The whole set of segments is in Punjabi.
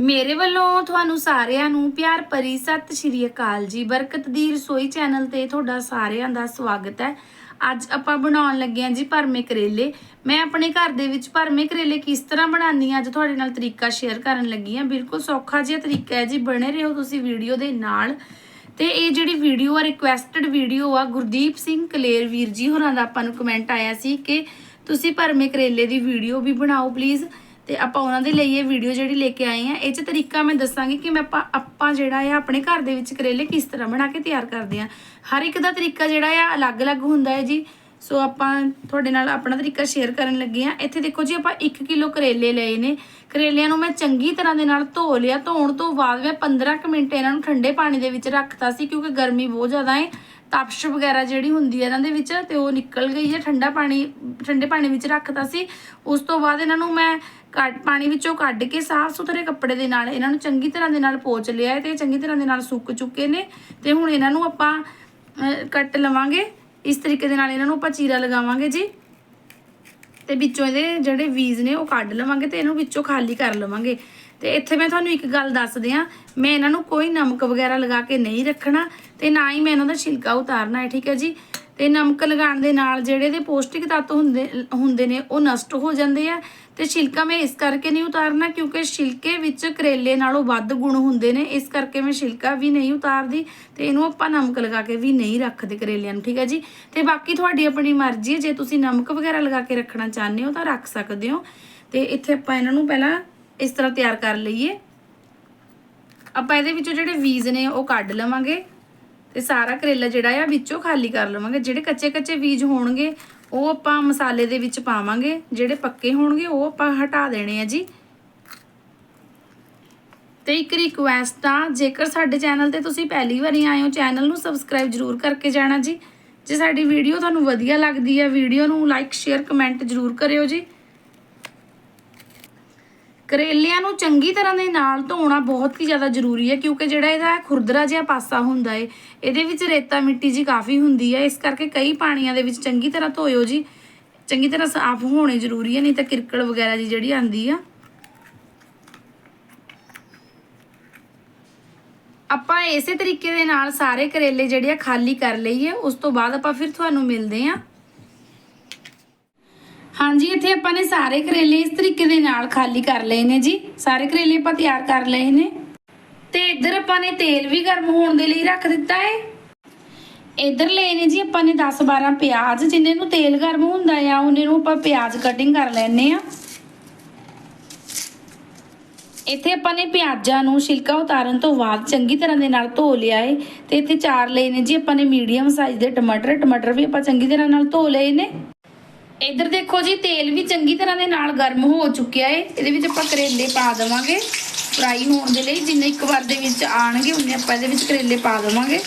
ਮੇਰੇ ਵੱਲੋਂ ਤੁਹਾਨੂੰ ਸਾਰਿਆਂ ਨੂੰ ਪਿਆਰ ਭਰੀ ਸਤਿ ਸ਼੍ਰੀ ਅਕਾਲ ਜੀ। ਬਰਕਤ ਦੀ ਰਸੋਈ ਚੈਨਲ ਤੇ ਤੁਹਾਡਾ ਸਾਰਿਆਂ ਦਾ ਸਵਾਗਤ ਹੈ। ਅੱਜ ਆਪਾਂ ਬਣਾਉਣ ਲੱਗੇ ਹਾਂ ਜੀ ਭਰਮੇ ਕਰੇਲੇ। ਮੈਂ ਆਪਣੇ ਘਰ ਦੇ ਵਿੱਚ ਭਰਮੇ ਕਰੇਲੇ ਕਿਸ ਤਰ੍ਹਾਂ ਬਣਾਉਂਦੀ ਹਾਂ ਅੱਜ ਤੁਹਾਡੇ ਨਾਲ ਤਰੀਕਾ ਸ਼ੇਅਰ ਕਰਨ ਲੱਗੀ ਹਾਂ। ਬਿਲਕੁਲ ਸੌਖਾ ਜਿਹਾ ਤਰੀਕਾ ਹੈ ਜੀ। ਬਣੇ ਰਹੋ ਤੁਸੀਂ ਵੀਡੀਓ ਦੇ ਨਾਲ। ਤੇ ਇਹ ਜਿਹੜੀ ਵੀਡੀਓ ਆ ਰਿਕੁਐਸਟਡ ਵੀਡੀਓ ਆ, ਗੁਰਦੀਪ ਸਿੰਘ ਕਲੇਰ ਵੀਰ ਜੀ ਹੋਰਾਂ ਦਾ ਆਪਾਂ ਨੂੰ ਕਮੈਂਟ ਆਇਆ ਸੀ ਕਿ ਤੁਸੀਂ ਭਰਮੇ ਕਰੇਲੇ ਦੀ ਵੀਡੀਓ ਵੀ ਬਣਾਓ ਪਲੀਜ਼ ਤੇ ਆਪਾਂ ਉਹਨਾਂ ਦੇ ਲਈ ਇਹ ਵੀਡੀਓ ਜਿਹੜੀ ਲੈ ਕੇ ਆਏ ਆ, ਇਹ ਚ ਤਰੀਕਾ ਮੈਂ ਦੱਸਾਂਗੀ ਕਿ ਮੈਂ ਆਪਾਂ ਆਪਾਂ ਜਿਹੜਾ ਆ ਆਪਣੇ ਘਰ ਦੇ ਵਿੱਚ ਕਰੇਲੇ ਕਿਸ ਤਰ੍ਹਾਂ ਬਣਾ ਕੇ ਤਿਆਰ ਕਰਦੇ ਆ। ਹਰ ਇੱਕ ਦਾ ਤਰੀਕਾ ਜਿਹੜਾ ਆ ਅਲੱਗ-ਅਲੱਗ ਹੁੰਦਾ ਹੈ ਜੀ। ਸੋ ਆਪਾਂ ਤੁਹਾਡੇ ਨਾਲ ਆਪਣਾ ਤਰੀਕਾ ਸ਼ੇਅਰ ਕਰਨ ਲੱਗੇ ਆ। ਇੱਥੇ ਦੇਖੋ ਜੀ, ਆਪਾਂ 1 ਕਿਲੋ ਕਰੇਲੇ ਲਏ ਨੇ। ਕਰੇਲਿਆਂ ਨੂੰ ਮੈਂ ਚੰਗੀ ਤਰ੍ਹਾਂ ਦੇ ਨਾਲ ਧੋ ਲਿਆ। ਧੋਣ ਤੋਂ ਬਾਅਦ ਮੈਂ 15 ਕੁ ਮਿੰਟ ਇਹਨਾਂ ਨੂੰ ਠੰਡੇ ਪਾਣੀ ਦੇ ਵਿੱਚ ਰੱਖਤਾ ਸੀ, ਕਿਉਂਕਿ ਗਰਮੀ ਬਹੁਤ ਜ਼ਿਆਦਾ ਹੈ ਤਪਸ਼ ਵਗੈਰਾ ਜਿਹੜੀ ਹੁੰਦੀ ਹੈ ਇਹਨਾਂ ਦੇ ਵਿੱਚ, ਤੇ ਉਹ ਨਿਕਲ ਗਈ ਹੈ ਠੰਡਾ ਪਾਣੀ ਠੰਡੇ ਪਾਣੀ ਵਿੱਚ ਰੱਖਤਾ ਸੀ। ਉਸ ਤੋਂ ਬਾਅਦ ਇਹਨਾਂ ਨੂੰ ਮੈਂ ਕੱਟ ਪਾਣੀ ਵਿੱਚੋਂ ਕੱਢ ਕੇ ਸਾਫ਼ ਸੁਥਰੇ ਕੱਪੜੇ ਦੇ ਨਾਲ ਇਹਨਾਂ ਨੂੰ ਚੰਗੀ ਤਰ੍ਹਾਂ ਦੇ ਨਾਲ ਪੋਚ ਲਿਆ ਹੈ ਤੇ ਚੰਗੀ ਤਰ੍ਹਾਂ ਦੇ ਨਾਲ ਸੁੱਕ ਚੁੱਕੇ ਨੇ ਤੇ ਹੁਣ ਇਹਨਾਂ ਨੂੰ ਆਪਾਂ ਕੱਟ ਲਵਾਂਗੇ। ਇਸ ਤਰੀਕੇ ਦੇ ਨਾਲ ਇਹਨਾਂ ਨੂੰ ਆਪਾਂ ਚੀਰਾ ਲਗਾਵਾਂਗੇ ਜੀ। ਤੇ ਵਿੱਚੋਂ ਇਹਦੇ ਜਿਹੜੇ ਵੀਜ਼ ਨੇ ਉਹ ਕੱਢ ਲਵਾਂਗੇ ਤੇ ਇਹਨੂੰ ਵਿੱਚੋਂ ਖਾਲੀ ਕਰ ਲਵਾਂਗੇ। ਤੇ ਇੱਥੇ ਮੈਂ ਤੁਹਾਨੂੰ ਇੱਕ ਗੱਲ ਦੱਸ ਦਿਆਂ ਮੈਂ ਇਹਨਾਂ ਨੂੰ ਕੋਈ ਨਮਕ ਵਗੈਰਾ ਲਗਾ ਕੇ ਨਹੀਂ ਰੱਖਣਾ ਤੇ ਨਾ ਹੀ ਮੈਂ ਇਹਨਾਂ ਦਾ ਛਿਲਕਾ ਉਤਾਰਨਾ ਹੈ, ਠੀਕ ਹੈ ਜੀ। ਤੇ ਨਮਕ ਲਗਾਉਣ ਦੇ ਨਾਲ ਜਿਹੜੇ ਦੇ ਪੌਸ਼ਟਿਕ ਤੱਤ ਹੁੰਦੇ ਹੁੰਦੇ ਨੇ ਉਹ ਨਸ਼ਟ ਹੋ ਜਾਂਦੇ ਆ ਤੇ ਛਿਲਕਾ ਮੈਂ ਇਸ ਕਰਕੇ ਨਹੀਂ ਉਤਾਰਨਾ ਕਿਉਂਕਿ ਛਿਲਕੇ ਵਿੱਚ ਕਰੇਲੇ ਨਾਲੋਂ ਵੱਧ ਗੁਣ ਹੁੰਦੇ ਨੇ। ਇਸ ਕਰਕੇ ਮੈਂ ਛਿਲਕਾ ਵੀ ਨਹੀਂ ਉਤਾਰਦੀ ਤੇ ਇਹਨੂੰ ਆਪਾਂ ਨਮਕ ਲਗਾ ਕੇ ਵੀ ਨਹੀਂ ਰੱਖਦੇ ਕਰੇਲਿਆਂ ਨੂੰ, ਠੀਕ ਹੈ ਜੀ? ਤੇ ਬਾਕੀ ਤੁਹਾਡੀ ਆਪਣੀ ਮਰਜ਼ੀ ਹੈ। ਜੇ ਤੁਸੀਂ ਨਮਕ ਵਗੈਰਾ ਲਗਾ ਕੇ ਰੱਖਣਾ ਚਾਹੁੰਦੇ ਹੋ ਤਾਂ ਰੱਖ ਸਕਦੇ ਹੋ। ਤੇ ਇੱਥੇ ਆਪਾਂ ਇਹਨਾਂ ਨੂੰ ਪਹਿਲਾਂ ਇਸ ਤਰ੍ਹਾਂ ਤਿਆਰ ਕਰ ਲਈਏ। ਆਪਾਂ ਇਹਦੇ ਵਿੱਚੋਂ ਜਿਹੜੇ ਬੀਜ ਨੇ ਉਹ ਕੱਢ ਲਵਾਂਗੇ। ਤੇ ਸਾਰਾ ਕਰੇਲਾ ਜਿਹੜਾ ਆ, ਵਿੱਚੋਂ ਖਾਲੀ ਕਰ ਲਵਾਂਗੇ। ਜਿਹੜੇ ਕੱਚੇ ਕੱਚੇ ਬੀਜ ਹੋਣਗੇ ਉਹ ਆਪਾਂ ਮਸਾਲੇ ਦੇ ਵਿੱਚ ਪਾਵਾਂਗੇ, ਜਿਹੜੇ ਪੱਕੇ ਹੋਣਗੇ, ਉਹ ਆਪਾਂ ਹਟਾ ਦੇਣੇ ਆ ਜੀ। ਤੇ ਇੱਕ ਰਿਕੁਐਸਟ ਆ, ਜੇਕਰ ਸਾਡੇ ਚੈਨਲ ਤੇ ਤੁਸੀਂ ਪਹਿਲੀ ਵਾਰੀ ਆਏ ਹੋ, ਚੈਨਲ ਨੂੰ ਸਬਸਕ੍ਰਾਈਬ ਜਰੂਰ ਕਰਕੇ ਜਾਣਾ ਜੀ। ਜੇ ਸਾਡੀ ਵੀਡੀਓ ਤੁਹਾਨੂੰ ਵਧੀਆ ਲੱਗਦੀ ਹੈ ਵੀਡੀਓ ਨੂੰ ਲਾਈਕ ਸ਼ੇਅਰ ਕਮੈਂਟ ਜਰੂਰ ਕਰਿਓ ਜੀ। ਕਰੇਲਿਆਂ ਨੂੰ ਚੰਗੀ ਤਰ੍ਹਾਂ ਦੇ ਨਾਲ ਧੋਣਾ ਬਹੁਤ ਹੀ ਜ਼ਿਆਦਾ ਜ਼ਰੂਰੀ ਹੈ, ਕਿਉਂਕਿ ਜਿਹੜਾ ਇਹਦਾ ਖੁਰਦਰਾ ਜਿਹਾ ਪਾਸਾ ਹੁੰਦਾ ਏ, ਇਹਦੇ ਵਿੱਚ ਰੇਤਾ ਮਿੱਟੀ ਜੀ ਕਾਫੀ ਹੁੰਦੀ ਹੈ। ਇਸ ਕਰਕੇ ਕਈ ਪਾਣੀਆਂ ਦੇ ਵਿੱਚ ਚੰਗੀ ਤਰ੍ਹਾਂ ਧੋਇਓ ਜੀ। ਚੰਗੀ ਤਰ੍ਹਾਂ ਸਾਫ਼ ਹੋਣੇ ਜ਼ਰੂਰੀ ਹੈ, ਨਹੀਂ ਤਾਂ ਕਿਰਕੜ ਵਗੈਰਾ ਜੀ ਜਿਹੜੀ ਆਂਦੀ ਆ। ਆਪਾਂ ਇਸੇ ਤਰੀਕੇ ਦੇ ਨਾਲ ਸਾਰੇ ਕਰੇਲੇ ਜਿਹੜੇ ਆ ਖਾਲੀ ਕਰ ਲਈਏ। ਉਸ ਤੋਂ ਬਾਅਦ ਆਪਾਂ ਫਿਰ ਤੁਹਾਨੂੰ ਮਿਲਦੇ ਆਂ ਹਾਂਜੀ, ਇੱਥੇ ਆਪਾਂ ਨੇ ਸਾਰੇ ਕਰੇਲੇ ਇਸ ਤਰੀਕੇ ਦੇ ਨਾਲ ਖਾਲੀ ਕਰ ਲਏ ਨੇ ਜੀ। ਸਾਰੇ ਕਰੇਲੇ ਆਪਾਂ ਤਿਆਰ ਕਰ ਲਏ ਨੇ। ਤੇ ਇੱਧਰ ਆਪਾਂ ਨੇ ਤੇਲ ਵੀ ਗਰਮ ਹੋਣ ਦੇ ਲਈ ਰੱਖ ਦਿੱਤਾ ਹੈ ਇੱਧਰ ਲਏ ਨੇ ਜੀ ਆਪਾਂ ਨੇ 10 12 ਪਿਆਜ਼, ਜਿੰਨੇ ਨੂੰ ਤੇਲ ਗਰਮ ਹੁੰਦਾ ਆ, ਉਹਨੇ ਨੂੰ ਆਪਾਂ ਪਿਆਜ਼ ਕਟਿੰਗ ਕਰ ਲੈਣੇ ਆ। ਇੱਥੇ ਆਪਾਂ ਨੇ ਪਿਆਜ਼ਾਂ ਨੂੰ ਛਿਲਕਾ ਉਤਾਰਨ ਤੋਂ ਬਾਅਦ ਚੰਗੀ ਤਰ੍ਹਾਂ ਦੇ ਨਾਲ ਧੋ ਲਿਆ ਏ। ਤੇ ਇੱਥੇ ਚਾਰ ਲਏ ਨੇ ਜੀ ਆਪਾਂ ਨੇ ਮੀਡੀਅਮ ਸਾਈਜ਼ ਦੇ ਟਮਾਟਰ ਟਮਾਟਰ ਵੀ ਆਪਾਂ ਚੰਗੀ ਤਰ੍ਹਾਂ ਨਾਲ ਧੋ ਲਏ ਨੇ। ਇੱਧਰ ਦੇਖੋ ਜੀ, ਤੇਲ ਵੀ ਚੰਗੀ ਤਰ੍ਹਾਂ ਦੇ ਨਾਲ ਗਰਮ ਹੋ ਚੁੱਕਿਆ ਏ। ਇਹਦੇ ਵਿੱਚ ਆਪਾਂ ਕਰੇਲੇ ਪਾ ਦੇਵਾਂਗੇ। ਫਰਾਈ ਹੋਣ ਦੇ ਲਈ ਜਿੰਨੇ ਇੱਕ ਵਾਰ ਦੇ ਵਿੱਚ ਆਣਗੇ, ਉਨੇ ਆਪਾਂ ਇਹਦੇ ਵਿੱਚ ਕਰੇਲੇ ਪਾ ਦੇਵਾਂਗੇ।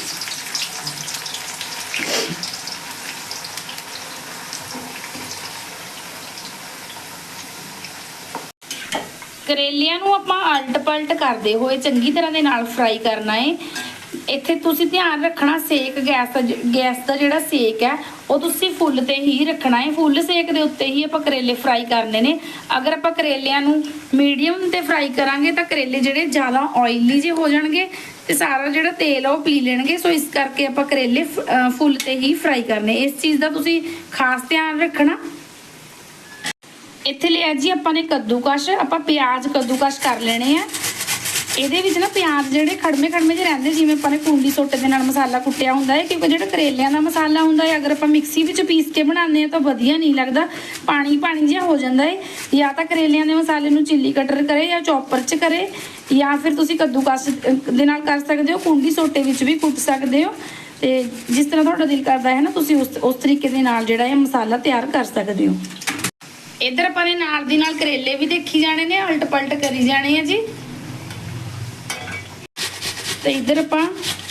ਕਰੇਲਿਆਂ ਨੂੰ ਆਪਾਂ ਅਲਟ ਪਲਟ ਕਰਦੇ ਹੋਏ ਚੰਗੀ ਤਰ੍ਹਾਂ ਦੇ ਨਾਲ ਫਰਾਈ ਕਰਨਾ ਏ। ਇੱਥੇ ਤੁਸੀਂ ਧਿਆਨ ਰੱਖਣਾ ਸੇਕ, ਗੈਸ ਦਾ ਗੈਸ ਦਾ ਜਿਹੜਾ ਸੇਕ ਹੈ, ਉਹ ਤੁਸੀਂ ਫੁੱਲ ਤੇ ਹੀ ਰੱਖਣਾ ਹੈ। ਫੁੱਲ ਸੇਕ ਦੇ ਉੱਤੇ ਹੀ ਆਪਾਂ ਕਰੇਲੇ ਫਰਾਈ ਕਰਨੇ ਨੇ। ਅਗਰ ਆਪਾਂ ਕਰੇਲਿਆਂ ਨੂੰ ਮੀਡੀਅਮ ਤੇ ਫਰਾਈ ਕਰਾਂਗੇ, ਤਾਂ ਕਰੇਲੇ ਜਿਹੜੇ ਜ਼ਿਆਦਾ ਆਇਲੀ ਜੇ ਹੋ ਜਾਣਗੇ ਤੇ ਸਾਰਾ ਜਿਹੜਾ ਤੇਲ ਆ ਉਹ ਪੀ ਲੈਣਗੇ। ਸੋ ਇਸ ਕਰਕੇ ਆਪਾਂ ਕਰੇਲੇ ਫੁੱਲ ਤੇ ਹੀ ਫਰਾਈ ਕਰਨੇ। ਇਸ ਚੀਜ਼ ਦਾ ਤੁਸੀਂ ਖਾਸ ਧਿਆਨ ਰੱਖਣਾ। ਇੱਥੇ ਲਿਆ ਜੀ ਆਪਾਂ ਨੇ ਕੱਦੂਕਸ਼। ਆਪਾਂ ਪਿਆਜ਼ ਕੱਦੂਕਸ਼ ਕਰ ਲੈਣੇ ਆ। ਇਹਦੇ ਵਿੱਚ ਨਾ ਪਿਆਜ਼ ਜਿਹੜੇ ਖੜਮੇ ਖੜਮੇ ਜਿਹੇ ਰਹਿੰਦੇ ਜਿਵੇਂ ਆਪਾਂ ਨੇ ਕੁੰਡੀ ਸੋਟੇ ਦੇ ਨਾਲ ਮਸਾਲਾ ਕੁੱਟਿਆ ਹੁੰਦਾ ਹੈ ਕਿਉਂਕਿ ਜਿਹੜਾ ਕਰੇਲਿਆਂ ਦਾ ਮਸਾਲਾ ਹੁੰਦਾ ਹੈ ਅਗਰ ਆਪਾਂ ਮਿਕਸੀ ਵਿੱਚ ਪੀਸ ਕੇ ਬਣਾਉਂਦੇ ਆ ਤਾਂ ਵਧੀਆ ਨਹੀਂ ਲੱਗਦਾ ਪਾਣੀ ਪਾਣੀ ਜਿਹਾ ਹੋ ਜਾਂਦਾ ਹੈ। ਜਾਂ ਤਾਂ ਕਰੇਲਿਆਂ ਦੇ ਮਸਾਲੇ ਨੂੰ ਚਿੱਲੀ ਕਟਰ ਕਰੇ ਜਾਂ ਚੌਪਰ 'ਚ ਕਰੇ ਜਾਂ ਫਿਰ ਤੁਸੀਂ ਕੱਦੂਕਸ ਅਹ, ਦੇ ਨਾਲ ਕਰ ਸਕਦੇ ਹੋ ਕੁੰਡੀ ਸੋਟੇ ਵਿੱਚ ਵੀ ਕੁੱਟ ਸਕਦੇ ਹੋ। ਤੇ ਜਿਸ ਤਰ੍ਹਾਂ ਤੁਹਾਡਾ ਦਿਲ ਕਰਦਾ ਹੈ ਨਾ ਤੁਸੀਂ ਉਸ ਉਸ ਤਰੀਕੇ ਦੇ ਨਾਲ ਜਿਹੜਾ ਇਹ ਮਸਾਲਾ ਤਿਆਰ ਕਰ ਸਕਦੇ ਹੋ। ਇੱਧਰ ਆਪਾਂ ਨੇ ਨਾਲ ਦੀ ਨਾਲ ਕਰੇਲੇ ਵੀ ਦੇਖੀ ਜਾਣੇ ਨੇ ਅਲਟ ਪਲਟ ਕਰੀ ਜਾਣੇ ਆ ਜੀ। ਤੇ ਇੱਧਰ ਆਪਾਂ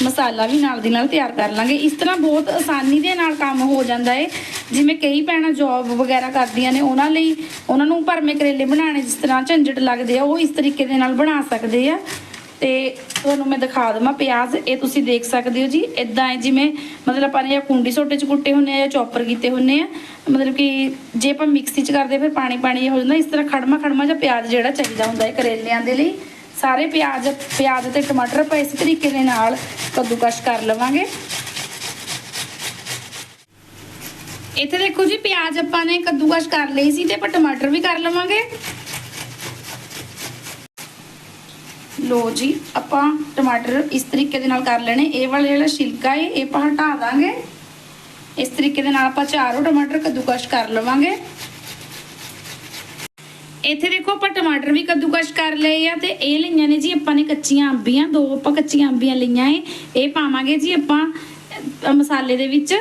ਮਸਾਲਾ ਵੀ ਨਾਲ ਦੀ ਨਾਲ ਤਿਆਰ ਕਰ ਲਾਂਗੇ। ਇਸ ਤਰ੍ਹਾਂ ਬਹੁਤ ਆਸਾਨੀ ਦੇ ਨਾਲ ਕੰਮ ਹੋ ਜਾਂਦਾ ਹੈ ਜਿਵੇਂ ਕਈ ਭੈਣਾਂ ਜੌਬ ਵਗੈਰਾ ਕਰਦੀਆਂ ਨੇ, ਉਹਨਾਂ ਲਈ ਉਹਨਾਂ ਨੂੰ ਭਰਮੇ ਕਰੇਲੇ ਬਣਾਉਣੇ ਜਿਸ ਤਰ੍ਹਾਂ ਝੰਜਟ ਲੱਗਦੇ ਆ, ਉਹ ਇਸ ਤਰੀਕੇ ਦੇ ਨਾਲ ਬਣਾ ਸਕਦੇ ਆ। ਤੇ ਤੁਹਾਨੂੰ ਮੈਂ ਦਿਖਾ ਦਵਾਂ ਪਿਆਜ਼, ਇਹ ਤੁਸੀਂ ਦੇਖ ਸਕਦੇ ਹੋ ਜੀ। ਇਦਾਂ ਹੈ ਜਿਵੇਂ ਮਤਲਬ ਆਪਾਂ ਨੇ ਜਾਂ ਕੁੰਡੀ ਸੋਟੇ ਚ ਕੁੱਟੇ ਹੁੰਨੇ ਆ ਜਾਂ ਚੌਪਰ ਕੀਤੇ ਹੁੰਨੇ ਆ। ਮਤਲਬ ਕਿ ਜੇ ਆਪਾਂ ਮਿਕਸੀ ਚ ਕਰਦੇ ਫਿਰ ਪਾਣੀ ਪਾਣੀ ਹੋ ਜਾਂਦਾ। ਇਸ ਤਰ੍ਹਾਂ ਖੜਮਾ ਖੜਮਾ ਜਿਹਾ ਪਿਆਜ਼ ਜਿਹੜਾ ਚਾਹੀਦਾ ਹੁੰਦਾ ਹੈ ਕਰੇਲਿਆਂ ਦੇ ਲਈ। ਸਾਰੇ ਪਿਆਜ਼ ਪਿਆਜ਼ ਤੇ ਟਮਾਟਰ ਆਪਾਂ ਇਸ ਤਰੀਕੇ ਦੇ ਨਾਲ। ਕੱਦੂਕਸ਼ ਕਰ ਲਵਾਂਗੇ। ਇੱਥੇ ਦੇਖੋ ਜੀ, ਪਿਆਜ਼ ਆਪਾਂ ਨੇ ਕੱਦੂਕਸ਼ ਕਰ ਲਈ ਸੀ ਤੇ ਆਪਾਂ ਟਮਾਟਰ ਵੀ ਕਰ ਲਵਾਂਗੇ। ਲੋ ਜੀ, ਆਪਾਂ ਟਮਾਟਰ ਇਸ ਤਰੀਕੇ ਦੇ ਨਾਲ ਕਰ ਲੈਣੇ। ਇਹ ਵਾਲਾ ਜਿਹੜਾ ਛਿਲਕਾ ਹੈ ਇਹ ਆਪਾਂ ਹਟਾ ਦਾਂਗੇ। ਇਸ ਤਰੀਕੇ ਦੇ ਨਾਲ ਆਪਾਂ ਚਾਰੋਂ ਟਮਾਟਰ ਕੱਦੂਕਸ਼ ਕਰ ਲਵਾਂਗੇ। ਇੱਥੇ ਦੇਖੋ ਆਪਾਂ ਟਮਾਟਰ ਵੀ ਕੱਦੂਕਸ਼ ਕਰ ਲਏ ਆ ਤੇ ਇਹ ਲਈਆਂ ਨੇ ਜੀ ਆਪਾਂ ਨੇ ਕੱਚੀਆਂ ਅੰਬੀਆਂ ਦੋ ਆਪਾਂ ਕੱਚੀਆਂ ਅੰਬੀਆਂ ਲਈਆਂ ਏ। ਇਹ ਪਾਵਾਂਗੇ ਜੀ ਆਪਾਂ ਮਸਾਲੇ ਦੇ ਵਿੱਚ।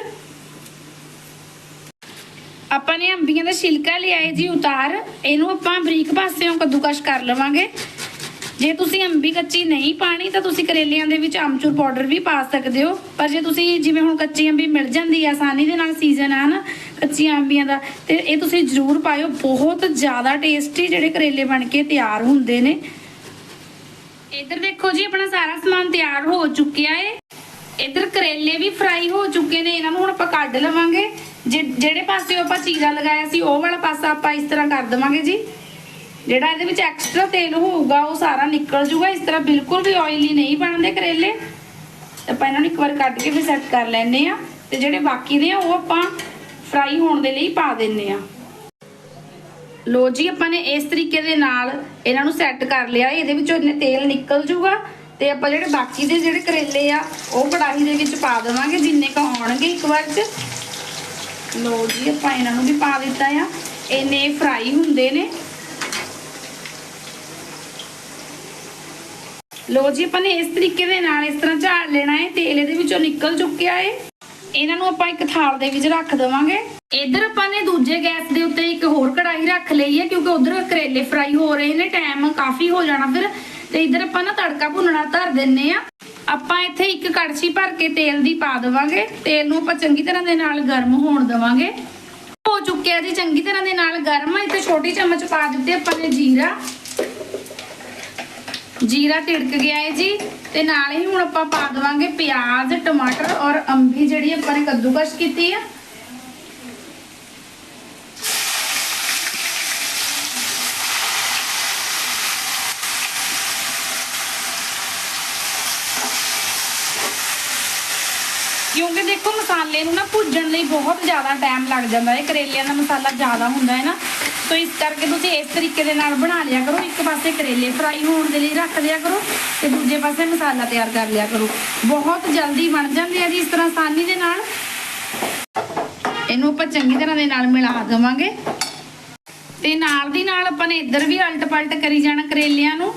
ਆਪਾਂ ਨੇ ਅੰਬੀਆਂ ਦਾ ਛਿਲਕਾ ਲਿਆ ਏ ਜੀ ਉਤਾਰ। ਇਹਨੂੰ ਆਪਾਂ ਬਰੀਕ ਪਾਸਿਓਂ ਕੱਦੂਕਸ਼ ਕਰ ਲਵਾਂਗੇ। ਜੇ ਤੁਸੀਂ ਅੰਬੀ ਕੱਚੀ ਨਹੀਂ ਪਾਣੀ ਤਾਂ ਤੁਸੀਂ ਕਰੇਲਿਆਂ ਦੇ ਵਿੱਚ ਆਮਚੂਰ ਪਾਊਡਰ ਵੀ ਪਾ ਸਕਦੇ ਹੋ। ਪਰ ਜੇ ਤੁਸੀਂ ਜਿਵੇਂ ਹੁਣ ਕੱਚੀ ਅੰਬੀ ਮਿਲ ਜਾਂਦੀ ਆ, ਆਸਾਨੀ ਦੇ ਨਾਲ ਸੀਜ਼ਨ ਆ ਨਾ ਕੱਚੀਆਂ ਅੰਬੀਆਂ ਦਾ, ਤੇ ਇਹ ਤੁਸੀਂ ਜ਼ਰੂਰ ਪਾਇਓ, ਬਹੁਤ ਜ਼ਿਆਦਾ ਟੇਸਟੀ ਜਿਹੜੇ ਕਰੇਲੇ ਬਣ ਕੇ ਤਿਆਰ ਹੁੰਦੇ ਨੇ। ਇੱਧਰ ਦੇਖੋ ਜੀ, ਆਪਣਾ ਸਾਰਾ ਸਮਾਨ ਤਿਆਰ ਹੋ ਚੁੱਕਿਆ ਏ। ਇੱਧਰ ਕਰੇਲੇ ਵੀ ਫਰਾਈ ਹੋ ਚੁੱਕੇ ਨੇ, ਇਹਨਾਂ ਨੂੰ ਹੁਣ ਆਪਾਂ ਕੱਢ ਲਵਾਂਗੇ। ਜਿਹੜੇ ਪਾਸੇ ਆਪਾਂ ਚੀਰਾ ਲਗਾਇਆ ਸੀ, ਉਹ ਵਾਲਾ ਪਾਸਾ ਆਪਾਂ ਇਸ ਤਰ੍ਹਾਂ ਕਰ ਦੇਵਾਂਗੇ ਜੀ। ਜਿਹੜਾ ਇਹਦੇ ਵਿੱਚ ਐਕਸਟਰਾ ਤੇਲ ਹੋਊਗਾ, ਉਹ ਸਾਰਾ ਨਿਕਲ ਜੂਗਾ। ਇਸ ਤਰ੍ਹਾਂ ਬਿਲਕੁਲ ਵੀ ਆਇਲੀ ਨਹੀਂ ਬਣਦੇ ਕਰੇਲੇ। ਆਪਾਂ ਇਹਨਾਂ ਨੂੰ ਇੱਕ ਵਾਰ ਕੱਢ ਕੇ ਵੀ ਸੈੱਟ ਕਰ ਲੈਣੇ ਆ ਤੇ ਜਿਹੜੇ ਬਾਕੀ ਦੇ ਆ ਉਹ ਆਪਾਂ ਫਰਾਈ ਹੋਣ ਦੇ ਲਈ ਪਾ ਦਿੰਨੇ ਆ। ਲੋ ਜੀ, ਆਪਾਂ ਨੇ ਇਸ ਤਰੀਕੇ ਦੇ ਨਾਲ ਇਹਨਾਂ ਨੂੰ ਸੈੱਟ ਕਰ ਲਿਆ। ਇਹਦੇ ਵਿੱਚੋਂ ਇਹਨੇ ਤੇਲ ਨਿਕਲ ਜੂਗਾ ਤੇ ਆਪਾਂ ਜਿਹੜੇ ਬਾਕੀ ਦੇ ਜਿਹੜੇ ਕਰੇਲੇ ਆ, ਉਹ ਕੜਾਹੀ ਦੇ ਵਿੱਚ ਪਾ ਦੇਵਾਂਗੇ, ਜਿੰਨੇ ਕ ਆਉਣਗੇ ਇੱਕ ਵਾਰ ਚ। ਲੋ ਜੀ, ਆਪਾਂ ਇਹਨਾਂ ਨੂੰ ਵੀ ਪਾ ਦਿੱਤਾ ਆ। ਇਹਨੇ ਫਰਾਈ ਹੁੰਦੇ ਨੇ। ਲੋ ਜੀ, ਆਪਾਂ ਨੇ ਇਸ ਤਰੀਕੇ ਦੇ ਨਾਲ ਇਸ ਤਰ੍ਹਾਂ ਝਾੜ ਲੈਣਾ ਹੈ ਤੇਲ ਇਹਦੇ ਵਿੱਚੋਂ ਨਿਕਲ ਚੁੱਕਿਆ ਹੈ ਇਹਨਾਂ ਨੂੰ ਆਪਾਂ ਇੱਕ ਥਾਲ ਦੇ ਵਿੱਚ ਰੱਖ ਦੇਵਾਂਗੇ। ਇੱਧਰ ਆਪਾਂ ਨੇ ਦੂਜੇ ਗੈਸ ਦੇ ਉੱਤੇ ਇੱਕ ਹੋਰ ਕੜਾਈ ਰੱਖ ਲਈ ਹੈ, ਕਿਉਂਕਿ ਉਧਰ ਕਰੇਲੇ ਫਰਾਈ ਹੋ ਰਹੇ ਨੇ ਟਾਈਮ ਕਾਫੀ ਹੋ ਜਾਣਾ ਫਿਰ। ਤੇ ਇੱਧਰ ਆਪਾਂ ਨਾ ਤੜਕਾ ਭੁੰਨਣਾ ਧਰ ਦਿੰਨੇ ਆ। ਆਪਾਂ ਇੱਥੇ ਇੱਕ ਕੜਛੀ ਭਰ ਕੇ ਤੇਲ ਦੀ ਪਾ ਦੇਵਾਂਗੇ। ਤੇਲ ਨੂੰ ਆਪਾਂ ਚੰਗੀ ਤਰ੍ਹਾਂ ਦੇ ਨਾਲ ਗਰਮ ਹੋਣ ਦੇਵਾਂਗੇ। ਹੋ ਚੁੱਕਿਆ ਜੀ, ਚੰਗੀ ਤਰ੍ਹਾਂ ਦੇ ਨਾਲ ਗਰਮ ਇੱਥੇ ਛੋਟੀ ਚਮਚ ਪਾ ਦਿੱਤੇ ਆਪਾਂ ਨੇ ਜੀਰਾ। ਜੀਰਾ ਤਿੜਕ ਗਿਆ ਹੈ ਜੀ, ਤੇ ਨਾਲ ਹੀ ਹੁਣ ਆਪਾਂ ਪਾ ਦੇਵਾਂਗੇ ਪਿਆਜ਼, ਟਮਾਟਰ ਔਰ ਅੰਬੀ ਜਿਹੜੀ ਆਪਾਂ ਨੇ ਕੱਦੂਕਸ਼ ਕੀਤੀ ਆ। ਕਿਉਂਕਿ ਦੇਖੋ ਮਸਾਲੇ ਨੂੰ ਨਾ ਭੁੱਜਣ ਲਈ ਬਹੁਤ ਜ਼ਿਆਦਾ ਟਾਈਮ ਲੱਗ ਜਾਂਦਾ ਹੈ ਕਰੇਲਿਆਂ ਦਾ ਮਸਾਲਾ ਜ਼ਿਆਦਾ ਹੁੰਦਾ ਹੈ ਨਾ। ਸੋ ਇਸ ਕਰਕੇ ਤੁਸੀਂ ਇਸ ਤਰੀਕੇ ਦੇ ਨਾਲ ਬਣਾ ਲਿਆ ਕਰੋ। ਇੱਕ ਪਾਸੇ ਕਰੇਲੇ ਫਰਾਈ ਹੋਣ ਦੇ ਲਈ ਰੱਖ ਦਿਆ ਕਰੋ ਤੇ ਦੂਜੇ ਪਾਸੇ ਮਸਾਲਾ ਤਿਆਰ ਕਰ ਲਿਆ ਕਰੋ। ਬਹੁਤ ਜਲਦੀ ਬਣ ਜਾਂਦੇ ਆ ਜੀ ਇਸ ਤਰ੍ਹਾਂ ਆਸਾਨੀ ਦੇ ਨਾਲ। ਇਹਨੂੰ ਆਪਾਂ ਚੰਗੀ ਤਰ੍ਹਾਂ ਦੇ ਨਾਲ ਮਿਲਾ ਦੇਵਾਂਗੇ। ਤੇ ਨਾਲ ਦੀ ਨਾਲ ਆਪਾਂ ਨੇ ਇੱਧਰ ਵੀ ਅਲਟ ਪਲਟ ਕਰੀ ਜਾਣਾ ਕਰੇਲਿਆਂ ਨੂੰ।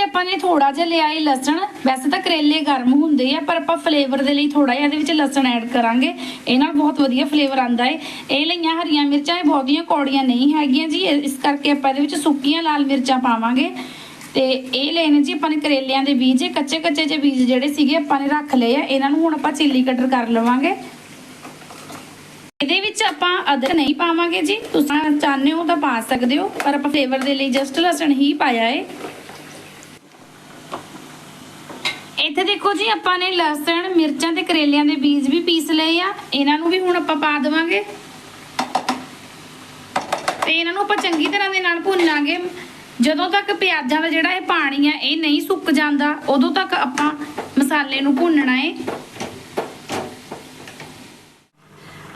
ਇੱਥੇ ਆਪਾਂ ਨੇ ਥੋੜਾ ਜਿਹਾ ਲਿਆ ਏ ਲਸਣ। ਵੈਸੇ ਤਾਂ ਕਰੇਲੇ ਗਰਮ ਹੁੰਦੇ ਆ, ਪਰ ਆਪਾਂ ਫਲੇਵਰ ਦੇ ਲਈ ਥੋੜਾ ਜਿਹਾ ਇਹਦੇ ਵਿੱਚ ਲਸਣ ਐਡ ਕਰਾਂਗੇ। ਇਹ ਨਾਲ ਬਹੁਤ ਵਧੀਆ ਫਲੇਵਰ ਆਂਦਾ ਏ। ਇਹ ਲਈਆਂ ਹਰੀਆਂ ਮਿਰਚਾਂ, ਇਹ ਬਹੁਤੀਆਂ ਕੌੜੀਆਂ ਨਹੀਂ ਹੈਗੀਆਂ ਜੀ। ਇਸ ਕਰਕੇ ਆਪਾਂ ਇਹਦੇ ਵਿੱਚ ਸੁੱਕੀਆਂ ਲਾਲ ਮਿਰਚਾਂ ਪਾਵਾਂਗੇ। ਤੇ ਇਹ ਲੈਣੇ ਜੀ ਆਪਾਂ ਨੇ ਕਰੇਲਿਆਂ ਦੇ ਬੀਜ। ਕੱਚੇ ਕੱਚੇ ਜਿਹੇ ਬੀਜ ਜਿਹੜੇ ਸੀਗੇ ਆਪਾਂ ਨੇ ਰੱਖ ਲਏ ਆ। ਇਹਨਾਂ ਨੂੰ ਹੁਣ ਆਪਾਂ ਚਿੱਲੀ ਕਟਰ ਕਰ ਲਵਾਂਗੇ। ਇਹਦੇ ਵਿੱਚ ਆਪਾਂ ਅਦਰਕ ਨਹੀਂ ਪਾਵਾਂਗੇ ਜੀ। ਤੁਸੀਂ ਚਾਹੁੰਦੇ ਹੋ ਤਾਂ ਪਾ ਸਕਦੇ ਹੋ, ਪਰ ਆਪਾਂ ਫਲੇਵਰ ਦੇ ਲਈ ਜਸਟ ਲਸਣ ਹੀ ਪਾਇਆ ਏ। ਇੱਥੇ ਦੇਖੋ ਜੀ, ਆਪਾਂ ਨੇ ਲਸਣ, ਮਿਰਚਾਂ ਤੇ ਕਰੇਲਿਆਂ ਦੇ ਬੀਜ ਵੀ ਪੀਸ ਲਏ ਆ। ਇਹਨਾਂ ਨੂੰ ਵੀ ਹੁਣ ਆਪਾਂ ਪਾ ਦੇਵਾਂਗੇ। ਤੇ ਇਹਨਾਂ ਨੂੰ ਆਪਾਂ ਚੰਗੀ ਤਰ੍ਹਾਂ ਦੇ ਨਾਲ ਭੁੰਨਾਂਗੇ। ਜਦੋਂ ਤੱਕ ਪਿਆਜ਼ਾਂ ਦਾ ਜਿਹੜਾ ਇਹ ਪਾਣੀ ਆ, ਇਹ ਨਹੀਂ ਸੁੱਕ ਜਾਂਦਾ, ਉਦੋਂ ਤੱਕ ਆਪਾਂ ਮਸਾਲੇ ਨੂੰ ਭੁੰਨਣਾ ਏ।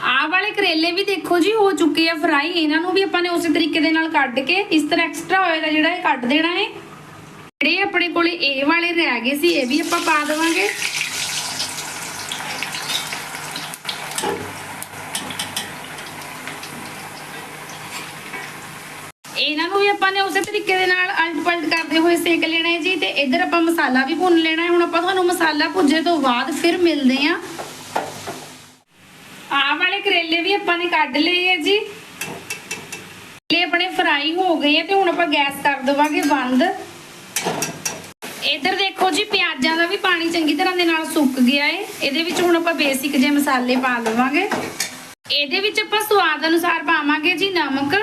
ਆਹ ਵਾਲੇ ਕਰੇਲੇ ਵੀ ਦੇਖੋ ਜੀ, ਹੋ ਚੁੱਕੇ ਆ ਫਰਾਈ ਇਹਨਾਂ ਨੂੰ ਵੀ ਆਪਾਂ ਨੇ ਉਸੇ ਤਰੀਕੇ ਦੇ ਨਾਲ ਕੱਢ ਕੇ, ਇਸ ਤਰ੍ਹਾਂ ਐਕਸਟਰਾ ਆਇਲ ਆ ਜਿਹੜਾ ਇਹ ਕੱਢ ਦੇਣਾ ਏ। ਜਿਹੜੇ ਆਪਣੇ ਕੋਲੇ ਇਹ ਵਾਲੇ ਰਹਿ ਗਏ ਸੀ, ਇਹ ਵੀ ਆਪਾਂ ਪਾ ਦੇਵਾਂਗੇ। ਇਹਨਾਂ ਨੂੰ ਵੀ ਆਪਾਂ ਨੇ ਉਸੇ ਤਰੀਕੇ ਦੇ ਨਾਲ ਅਲਟ ਪਲਟ ਕਰਦੇ ਹੋਏ ਸੇਕ ਲੈਣਾ ਹੈ ਜੀ, ਤੇ ਇੱਧਰ ਆਪਾਂ ਮਸਾਲਾ ਵੀ ਭੁੰਨ ਲੈਣਾ ਹੈ। ਹੁਣ ਆਪਾਂ ਤੁਹਾਨੂੰ ਮਸਾਲਾ ਭੁੱਜੇ ਤੋਂ ਬਾਅਦ ਫਿਰ ਮਿਲਦੇ ਆਂ ਆਹ ਵਾਲੇ ਕਰੇਲੇ ਵੀ ਆਪਾਂ ਨੇ ਕੱਢ ਲਏ ਹੈ ਜੀ। ਕਰੇਲੇ ਆਪਣੇ ਫਰਾਈ ਹੋ ਗਏ ਆ ਤੇ ਹੁਣ ਆਪਾਂ ਗੈਸ ਕਰ ਦੇਵਾਂਗੇ ਬੰਦ। ਦੇਖੋ ਜੀ, ਪਿਆਜ਼ਾਂ ਦਾ ਵੀ ਪਾਣੀ ਚੰਗੀ ਤਰ੍ਹਾਂ ਦੇ ਨਾਲ ਸੁੱਕ ਗਿਆ ਏ। ਇਹਦੇ ਵਿੱਚ ਹੁਣ ਆਪਾਂ ਬੇਸਿਕ ਜਿਹੇ ਮਸਾਲੇ ਪਾ ਲਵਾਂਗੇ ਇਹਦੇ ਵਿੱਚ ਆਪਾਂ ਸਵਾਦ ਅਨੁਸਾਰ ਪਾਵਾਂਗੇ ਜੀ ਨਮਕ।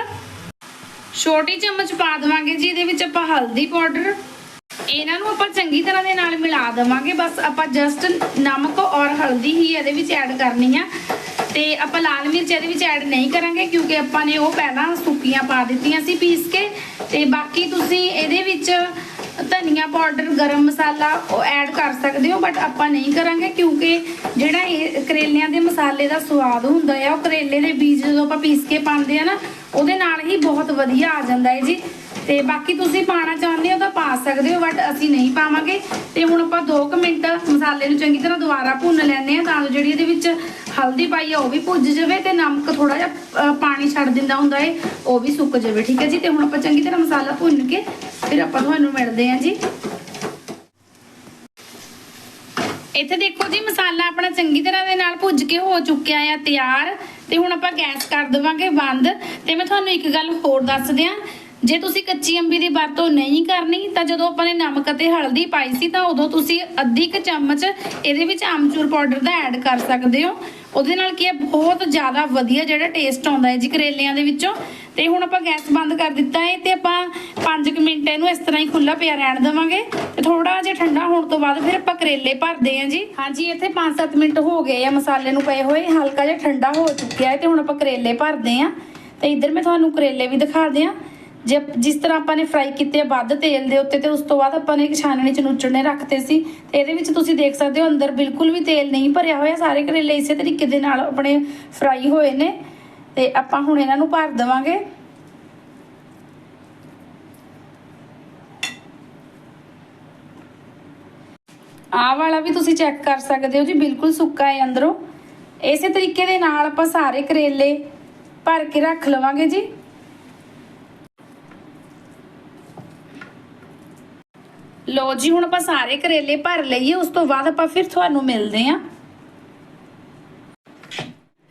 ਛੋਟੀ ਚਮਚ ਪਾ ਦੇਵਾਂਗੇ ਜੀ, ਇਹਦੇ ਵਿੱਚ ਆਪਾਂ ਹਲਦੀ ਪਾਊਡਰ। ਇਹਨਾਂ ਨੂੰ ਆਪਾਂ ਚੰਗੀ ਤਰ੍ਹਾਂ ਦੇ ਨਾਲ ਮਿਲਾ ਦੇਵਾਂਗੇ। ਬਸ ਆਪਾਂ ਜਸਟ ਨਮਕ ਔਰ ਹਲਦੀ ਹੀ ਇਹਦੇ ਵਿੱਚ ਐਡ ਕਰਨੀ ਆ। ਤੇ ਆਪਾਂ ਲਾਲ ਮਿਰਚ ਇਹਦੇ ਵਿੱਚ ਐਡ ਨਹੀਂ ਕਰਾਂਗੇ, ਕਿਉਂਕਿ ਆਪਾਂ ਨੇ ਉਹ ਪਹਿਲਾਂ ਸੁੱਕੀਆਂ ਪਾ ਦਿੱਤੀਆਂ ਸੀ ਪੀਸ ਕੇ। ਤੇ ਬਾਕੀ ਤੁਸੀਂ ਇਹਦੇ ਵਿੱਚ ਧਨੀਆ ਪਾਊਡਰ ਗਰਮ ਮਸਾਲਾ ਉਹ ਐਡ ਕਰ ਸਕਦੇ ਹੋ ਬਟ ਆਪਾਂ ਨਹੀਂ ਕਰਾਂਗੇ ਕਿਉਂਕਿ ਜਿਹੜਾ ਇਹ ਕਰੇਲਿਆਂ ਦੇ ਮਸਾਲੇ ਦਾ ਸਵਾਦ ਹੁੰਦਾ ਹੈ ਉਹ ਕਰੇਲੇ ਦੇ ਬੀਜ ਜਦੋਂ ਆਪਾਂ ਪੀਸ ਕੇ ਪਾਉਂਦੇ ਆ ਨਾ, ਉਹਦੇ ਨਾਲ ਹੀ ਬਹੁਤ ਵਧੀਆ ਆ ਜਾਂਦਾ ਹੈ ਜੀ। ਤੇ ਬਾਕੀ ਤੁਸੀਂ ਪਾਣਾ ਚਾਹੁੰਦੇ ਹੋ ਤਾਂ ਪਾ ਸਕਦੇ ਹੋ ਬਟ ਅਸੀਂ ਨਹੀਂ ਪਾਵਾਂਗੇ। ਤੇ ਹੁਣ ਆਪਾਂ 2 ਮਿੰਟ ਮਸਾਲੇ ਨੂੰ ਚੰਗੀ ਤਰ੍ਹਾਂ ਦੁਬਾਰਾ ਭੁੰਨ ਲੈਣੇ ਆ ਤਾਂ ਜੋ ਜਿਹੜੀ ਇਹਦੇ ਵਿੱਚ ਹਲਦੀ ਪਾਈ ਆ, ਉਹ ਵੀ ਭੁੱਜ ਜਾਵੇ ਤੇ ਨਮਕ ਥੋੜਾ ਜਿਹਾ ਪਾਣੀ ਛੱਡ ਦਿੰਦਾ ਹੁੰਦਾ ਏ ਉਹ ਵੀ ਸੁੱਕ ਜਾਵੇ, ਠੀਕ ਹੈ ਜੀ? ਤੇ ਹੁਣ ਆਪਾਂ ਚੰਗੀ ਤਰ੍ਹਾਂ ਮਸਾਲਾ ਭੁੰਨ ਕੇ ਫਿਰ ਆਪਾਂ ਤੁਹਾਨੂੰ ਮਿਲਦੇ ਹਾਂ ਜੀ। ਇੱਥੇ ਦੇਖੋ ਜੀ, ਮਸਾਲਾ ਆਪਣਾ ਚੰਗੀ ਤਰ੍ਹਾਂ ਦੇ ਨਾਲ ਭੁੱਜ ਕੇ ਹੋ ਚੁੱਕਿਆ ਆ, ਤਿਆਰ। ਤੇ ਹੁਣ ਆਪਾਂ ਗੈਸ ਕਰ ਦੇਵਾਂਗੇ ਬੰਦ। ਤੇ ਮੈਂ ਤੁਹਾਨੂੰ ਇੱਕ ਗੱਲ ਹੋਰ ਦੱਸ ਦਿਆਂ। ਜੇ ਤੁਸੀਂ ਕੱਚੀ ਅੰਬੀ ਦੀ ਵਰਤੋਂ ਨਹੀਂ ਕਰਨੀ, ਤਾਂ ਜਦੋਂ ਆਪਾਂ ਨੇ ਨਮਕ ਅਤੇ ਹਲਦੀ ਪਾਈ ਸੀ, ਤਾਂ ਉਦੋਂ ਤੁਸੀਂ ਅੱਧੀ ਕੁ ਚਮਚ ਇਹਦੇ ਵਿੱਚ ਆਮਚੂਰ ਪਾਊਡਰ ਦਾ ਐਡ ਕਰ ਸਕਦੇ ਹੋ। ਉਹਦੇ ਨਾਲ ਕੀ ਹੈ ਬਹੁਤ ਜ਼ਿਆਦਾ ਵਧੀਆ ਜਿਹੜਾ ਟੇਸਟ ਆਉਂਦਾ ਹੈ ਜੀ ਕਰੇਲਿਆਂ ਦੇ ਵਿੱਚੋਂ। ਤੇ ਹੁਣ ਆਪਾਂ ਗੈਸ ਬੰਦ ਕਰ ਦਿੱਤਾ ਹੈ ਤੇ ਆਪਾਂ 5 ਮਿੰਟ ਇਹਨੂੰ ਇਸ ਤਰ੍ਹਾਂ ਹੀ ਖੁੱਲਾ ਪਿਆ ਰਹਿਣ ਦੇਵਾਂਗੇ ਤੇ ਥੋੜਾ ਜਿਹਾ ਠੰਡਾ ਹੋਣ ਤੋਂ ਬਾਅਦ ਫਿਰ ਆਪਾਂ ਕਰੇਲੇ ਭਰਦੇ ਹਾਂ ਜੀ। ਹਾਂਜੀ, ਇੱਥੇ 5-7 ਮਿੰਟ ਹੋ ਗਏ ਆ ਮਸਾਲੇ ਨੂੰ ਪਏ ਹੋਏ। ਹਲਕਾ ਜਿਹਾ ਠੰਡਾ ਹੋ ਚੁੱਕਿਆ ਹੈ ਤੇ ਹੁਣ ਆਪਾਂ ਕਰੇਲੇ ਭਰਦੇ ਹਾਂ। ਤੇ ਇੱਧਰ ਮੈਂ ਤੁਹਾਨੂੰ ਕਰੇਲੇ ਵੀ ਦਿਖਾ ਦਿਆਂ। ਜੇ ਜਿਸ ਤਰ੍ਹਾਂ ਆਪਾਂ ਨੇ ਫਰਾਈ ਕੀਤੇ ਵੱਧ ਤੇਲ ਦੇ ਉੱਤੇ ਤੇ ਉਸ ਤੋਂ ਬਾਅਦ ਆਪਾਂ ਨੇ ਇੱਕ ਛਾਨਣੀ ਚ ਨੂਚਣੇ ਰੱਖਤੇ ਸੀ। ਤੇ ਇਹਦੇ ਵਿੱਚ ਤੁਸੀਂ ਦੇਖ ਸਕਦੇ ਹੋ ਅੰਦਰ ਬਿਲਕੁਲ ਵੀ ਤੇਲ ਨਹੀਂ ਭਰਿਆ ਹੋਇਆ। ਸਾਰੇ ਕਰੇਲੇ ਇਸੇ ਤਰੀਕੇ ਦੇ ਨਾਲ ਆਪਣੇ ਫਰਾਈ ਹੋਏ ਨੇ। ਤੇ ਆਪਾਂ ਹੁਣ ਇਹਨਾਂ ਨੂੰ ਭਰ ਦੇਵਾਂਗੇ। ਆਹ ਵਾਲਾ ਵੀ ਤੁਸੀਂ ਚੈੱਕ ਕਰ ਸਕਦੇ ਹੋ ਜੀ, ਬਿਲਕੁਲ ਸੁੱਕਾ ਹੈ ਅੰਦਰੋਂ। ਇਸੇ ਤਰੀਕੇ ਦੇ ਨਾਲ ਆਪਾਂ ਸਾਰੇ ਕਰੇਲੇ ਭਰ ਕੇ ਰੱਖ ਲਵਾਂਗੇ ਜੀ। ਲੋ ਜੀ, ਹੁਣ ਆਪਾਂ ਸਾਰੇ ਕਰੇਲੇ ਭਰ ਲਈਏ, ਉਸ ਤੋਂ ਬਾਅਦ ਆਪਾਂ ਫਿਰ ਤੁਹਾਨੂੰ ਮਿਲਦੇ ਆਂ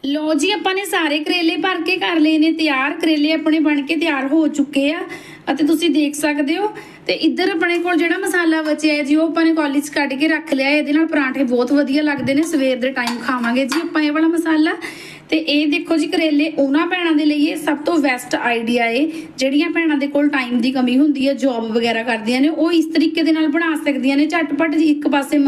ਲੋ ਜੀ, ਆਪਾਂ ਨੇ ਸਾਰੇ ਕਰੇਲੇ ਭਰ ਕੇ ਕਰ ਲਏ ਨੇ ਤਿਆਰ। ਕਰੇਲੇ ਆਪਣੇ ਬਣ ਕੇ ਤਿਆਰ ਹੋ ਚੁੱਕੇ ਆ, ਅਤੇ ਤੁਸੀਂ ਦੇਖ ਸਕਦੇ ਹੋ ਤੇ ਇੱਧਰ ਆਪਣੇ ਕੋਲ ਜਿਹੜਾ ਮਸਾਲਾ ਬਚਿਆ ਹੈ ਜੀ, ਉਹ ਆਪਾਂ ਨੇ ਕੌਲੀ ਕੱਢ ਕੇ ਰੱਖ ਲਿਆ ਇਹਦੇ ਨਾਲ ਪਰਾਂਠੇ ਬਹੁਤ ਵਧੀਆ ਲੱਗਦੇ ਨੇ, ਸਵੇਰ ਦੇ ਟਾਈਮ ਖਾਵਾਂਗੇ ਜੀ ਆਪਾਂ ਇਹ ਵਾਲਾ ਮਸਾਲਾ। ਤੇ ਇਹ ਦੇਖੋ ਜੀ ਕਰੇਲੇ ਉਹਨਾਂ ਭੈਣਾਂ ਦੇ ਲਈ ਇਹ ਸਭ ਤੋਂ ਬੈਸਟ ਆਈਡੀਆ ਏ ਜਿਹੜੀਆਂ ਭੈਣਾਂ ਦੇ ਕੋਲ ਟਾਈਮ ਦੀ ਕਮੀ ਹੁੰਦੀ ਹੈ ਜੌਬ ਵਗੈਰਾ ਕਰਦੀਆਂ ਨੇ, ਉਹ ਇਸ ਤਰੀਕੇ ਦੇ ਨਾਲ ਬਣਾ ਸਕਦੀਆਂ ਨੇ। ਝਟਪਟ ਜੀ ਇੱਕ ਪਾਸੇ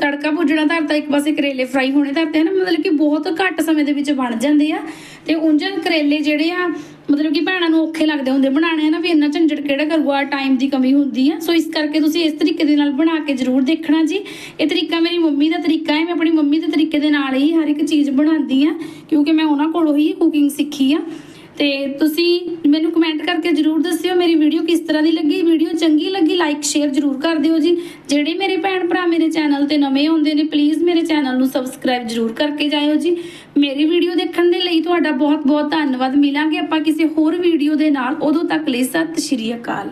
ਤੜਕਾ ਭੁੱਜਣਾ ਧਰਤਾ, ਇੱਕ ਪਾਸੇ ਕਰੇਲੇ ਫਰਾਈ ਹੋਣੇ ਧਰਤੇ ਹਨ। ਮਤਲਬ ਕਿ ਬਹੁਤ ਘੱਟ ਸਮੇਂ ਦੇ ਵਿੱਚ ਬਣ ਜਾਂਦੇ ਆ। ਤੇ ਉਂਝ ਕਰੇਲੇ ਜਿਹੜੇ ਆ, ਮਤਲਬ ਕਿ ਭੈਣਾਂ ਨੂੰ ਔਖੇ ਲੱਗਦੇ ਹੁੰਦੇ ਬਣਾਣੇ ਹਨਾ ਵੀ ਇੰਨਾ ਝੰਜਟ ਕਿਹੜਾ ਕਰੂਗਾ ਟਾਈਮ ਦੀ ਕਮੀ ਹੁੰਦੀ ਆ। ਸੋ ਇਸ ਕਰਕੇ ਤੁਸੀਂ ਇਸ ਤਰੀਕੇ ਦੇ ਨਾਲ ਬਣਾ ਕੇ ਜ਼ਰੂਰ ਦੇਖਣਾ ਜੀ। ਇਹ ਤਰੀਕਾ ਮੇਰੀ ਮੰਮੀ ਦਾ ਤਰੀਕਾ ਹੈ, ਮੈਂ ਆਪਣੀ ਮੰਮੀ ਦੇ ਤਰੀਕੇ ਦੇ ਨਾਲ ਹੀ ਹਰ ਇੱਕ ਚੀਜ਼ ਬਣਾਉਂਦੀ ਆ, ਕਿਉਂਕਿ ਮੈਂ ਉਹਨਾਂ ਕੋਲੋਂ ਹੀ ਕੁਕਿੰਗ ਸਿੱਖੀ ਆ। ਤੇ ਤੁਸੀਂ ਮੈਨੂੰ ਕਮੈਂਟ ਕਰਕੇ ਜਰੂਰ ਦੱਸਿਓ ਮੇਰੀ ਵੀਡੀਓ ਕਿਸ ਤਰ੍ਹਾਂ ਦੀ ਲੱਗੀ। ਵੀਡੀਓ ਚੰਗੀ ਲੱਗੀ ਲਾਈਕ ਸ਼ੇਅਰ ਜਰੂਰ ਕਰ ਦਿਓ ਜੀ। ਜਿਹੜੇ ਮੇਰੇ ਭੈਣ ਭਰਾ ਮੇਰੇ ਚੈਨਲ ਤੇ ਨਵੇਂ ਆਉਂਦੇ ਨੇ ਪਲੀਜ਼ ਮੇਰੇ ਚੈਨਲ ਨੂੰ ਸਬਸਕ੍ਰਾਈਬ ਜਰੂਰ ਕਰਕੇ ਜਾਇਓ ਜੀ। ਮੇਰੀ ਵੀਡੀਓ ਦੇਖਣ ਦੇ ਲਈ ਤੁਹਾਡਾ ਬਹੁਤ ਬਹੁਤ ਧੰਨਵਾਦ। ਮਿਲਾਂਗੇ ਆਪਾਂ ਕਿਸੇ ਹੋਰ ਵੀਡੀਓ ਦੇ ਨਾਲ। ਉਦੋਂ ਤੱਕ ਲਈ ਸਤਿ ਸ਼੍ਰੀ ਅਕਾਲ।